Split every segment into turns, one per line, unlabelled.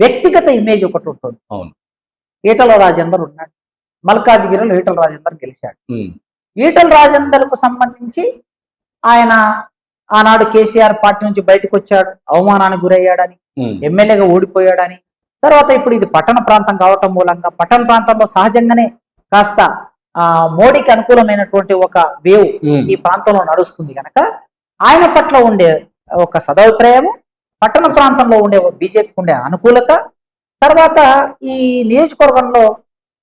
వ్యక్తిగత ఇమేజ్ ఒకటి ఉంటుంది.
అవును.
ఈటల రాజేందర్ ఉన్నాడు. మల్కాజ్గిరిలో ఈటల రాజేందర్ గెలిచాడు. ఈటల రాజేందర్కు సంబంధించి ఆయన ఆనాడు కేసీఆర్ పార్టీ నుంచి బయటకు వచ్చాడు అవమానానికి గురయ్యాడని ఎమ్మెల్యేగా ఓడిపోయాడని. తర్వాత ఇప్పుడు ఇది పట్టణ ప్రాంతం కావటం మూలంగా పట్టణ ప్రాంతంలో సహజంగానే కాస్త ఆ మోడీకి అనుకూలమైనటువంటి ఒక వేవ్ ఈ ప్రాంతంలో నడుస్తుంది కనుక ఆయన పట్ల ఉండే ఒక సదభిప్రాయము పట్టణ ప్రాంతంలో ఉండే బీజేపీకి ఉండే అనుకూలత. తర్వాత ఈ నియోజకవర్గంలో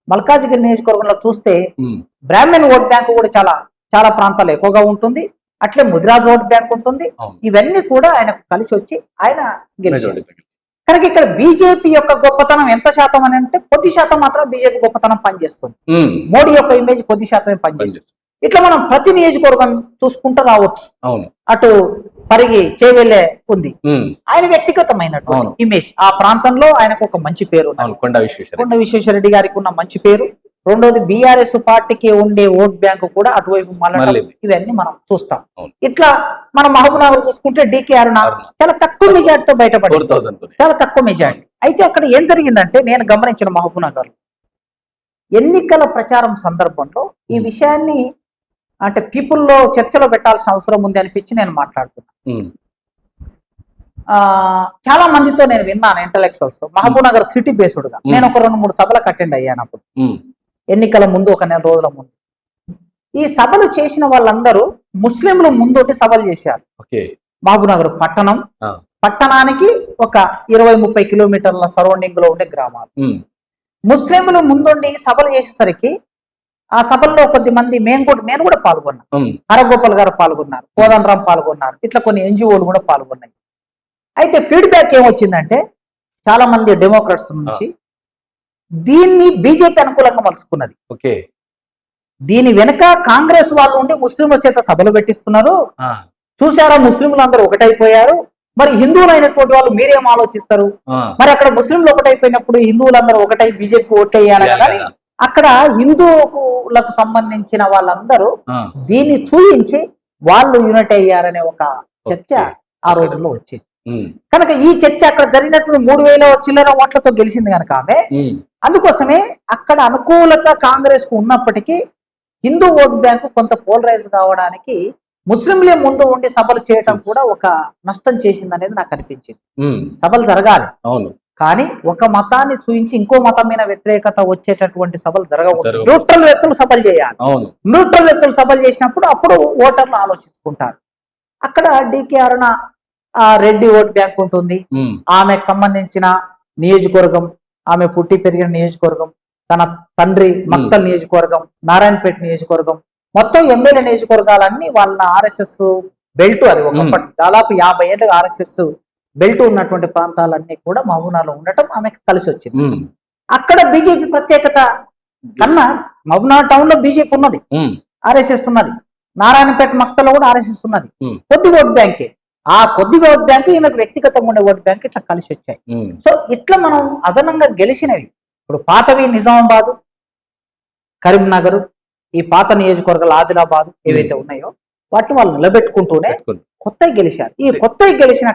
మల్కాజిగిరి నియోజకవర్గంలో చూస్తే బ్రాహ్మణ్ ఓట్ బ్యాంక్ కూడా చాలా చాలా ప్రాంతాల్లో ఎక్కువగా ఉంటుంది. అట్లే ముదిరాజ్ ఓట్ బ్యాంక్ ఉంటుంది. ఇవన్నీ కూడా ఆయనకు కలిసి వచ్చి ఆయన గెలిచాడు. కనుక ఇక్కడ బీజేపీ యొక్క గొప్పతనం ఎంత శాతం అని అంటే కొద్ది శాతం మాత్రం బీజేపీ గొప్పతనం పనిచేస్తుంది. మోడీ యొక్క ఇమేజ్ కొద్ది శాతమే పనిచేస్తుంది.
పనిచేస్తుంది.
ఇట్లా మనం ప్రతి నియోజకవర్గం చూసుకుంటూ రావచ్చు.
అవును.
అటు పరిగి చేవెళ్ళే ఉంది. ఆయన వ్యక్తిగతమైనటువంటి. ఇమేజ్. ఆ ప్రాంతంలో ఆయనకు ఒక మంచి పేరు
కొండ విశ్వేశ్వర
కొండ విశ్వేశ్వరరెడ్డి గారికి ఉన్న మంచి పేరు. రెండోది బీఆర్ఎస్ పార్టీకి ఉండే ఓట్ బ్యాంకు కూడా అటువైపు మళ్ళీ. ఇవన్నీ మనం చూస్తాం. ఇట్లా మనం మహబూబ్ నగర్ చూసుకుంటే డికే అరుణ
అరుణ.
చాలా తక్కువ మెజార్టీతో బయటపడి చాలా తక్కువ మెజార్టీ. అయితే అక్కడ ఏం జరిగిందంటే నేను గమనించిన మహబూబ్ నగర్ ఎన్నికల ప్రచారం సందర్భంలో ఈ విషయాన్ని అంటే పీపుల్లో చర్చలో పెట్టాల్సిన అవసరం ఉంది అనిపించి నేను మాట్లాడుతున్నాను ఆ చాలా మందితో నేను విన్నాను ఇంటలెక్చువల్స్ మహబూబ్ నగర్ సిటీ బేస్డ్గా.
Hmm.
నేను ఒక రెండు మూడు సభలకు అటెండ్ అయ్యాను అప్పుడు ఎన్నికల ముందు ఒక నెల రోజుల ముందు. ఈ సభలు చేసిన వాళ్ళందరూ ముస్లింలు ముందోటి సభలు చేశారు. మహబూబ్ నగర్ పట్టణం. పట్టణానికి ఒక ఇరవై ముప్పై కిలోమీటర్ల సరౌండింగ్లో ఉండే గ్రామాలు. ముస్లింలు ముందుండి సభలు చేసేసరికి ఆ సభల్లో కొద్ది మంది మేము కూడా నేను కూడా పాల్గొన్నా. హరగోపాల్ గారు పాల్గొన్నారు. కోదండరాం పాల్గొన్నారు. ఇట్లా కొన్ని ఎన్జిఓలు కూడా పాల్గొన్నాయి. అయితే ఫీడ్బ్యాక్ ఏమొచ్చిందంటే చాలా మంది డెమోక్రాట్స్ నుంచి దీన్ని బీజేపీ అనుకూలంగా మలుచుకున్నది.
ఓకే.
దీని వెనుక కాంగ్రెస్ వాళ్ళు ఉండి ముస్లింల చేత సభలు పెట్టిస్తున్నారు. చూసారా ముస్లింలు అందరూ ఒకటైపోయారు. మరి హిందువులైనటువంటి వాళ్ళు మీరేం ఆలోచిస్తారు? మరి అక్కడ ముస్లింలు ఒకటైపోయినప్పుడు హిందువులందరూ ఒకటై బీజేపీకి ఓటేయాలి కదా. అక్కడ హిందువులకు సంబంధించిన వాళ్ళందరూ దీన్ని చూయించి వాళ్ళు యూనిట్ అయ్యారనే ఒక చర్చ ఆ రోజుల్లో వచ్చింది. కనుక ఈ చర్చ అక్కడ జరిగినప్పుడు మూడు వేల చిల్లర ఓట్లతో గెలిచింది కనుక ఆమె. అందుకోసమే అక్కడ అనుకూలత కాంగ్రెస్కు ఉన్నప్పటికీ హిందూ ఓట్ బ్యాంకు కొంత పోలరైజ్ కావడానికి ముస్లింలే ముందు ఉండి సభలు చేయటం కూడా ఒక నష్టం చేసింది అనేది నాకు అనిపించింది. సభలు జరగాలి.
అవును.
కానీ ఒక మతాన్ని చూయించి ఇంకో మతం మీద వ్యతిరేకత వచ్చేటటువంటి సభలు జరగకూడదు. న్యూట్రల్ వ్యక్తులు సభలు చేయాలి. న్యూట్రల్ వ్యక్తులు సభలు చేసినప్పుడు అప్పుడు ఓటర్లు ఆలోచించుకుంటారు. అక్కడ DK Aruna Reddy vote bank ఉంటుంది. ఆమెకు సంబంధించిన నియోజకవర్గం ఆమె పుట్టి పెరిగిన నియోజకవర్గం తన తండ్రి మక్తల్ నియోజకవర్గం నారాయణపేట నియోజకవర్గం మొత్తం ఎమ్మెల్యే నియోజకవర్గాలన్నీ వాళ్ళ ఆర్ఎస్ఎస్ బెల్ట్ అది. ఒకప్పటి దాదాపు యాభై ఏళ్ళ ఆర్ఎస్ఎస్ బెల్ట్ ఉన్నటువంటి ప్రాంతాలన్నీ కూడా మహబూనాలో ఉండటం ఆమెకు కలిసి వచ్చింది. అక్కడ బీజేపీ ప్రత్యేకత కన్నా మహబూనా టౌన్లో బీజేపీ ఉన్నది. ఆర్ఎస్ఎస్ ఉన్నది. నారాయణపేట మక్తలో కూడా ఆర్ఎస్ఎస్ ఉన్నది. కొద్ది ఓట్ బ్యాంకే. ఆ కొద్ది ఓట్ బ్యాంక్ ఈమెకు వ్యక్తిగతంగా ఉండే ఓట్ బ్యాంక్ ఇట్లా కలిసి వచ్చాయి. సో ఇట్లా మనం అదనంగా గెలిచినవి. ఇప్పుడు పాతవి నిజామాబాదు కరీంనగర్ ఈ పాత నియోజకవర్గాలు ఆదిలాబాద్ ఏవైతే ఉన్నాయో వాటిని వాళ్ళు నిలబెట్టుకుంటూనే. కొత్తవి గెలిచారు. ఈ కొత్తవి గెలిచిన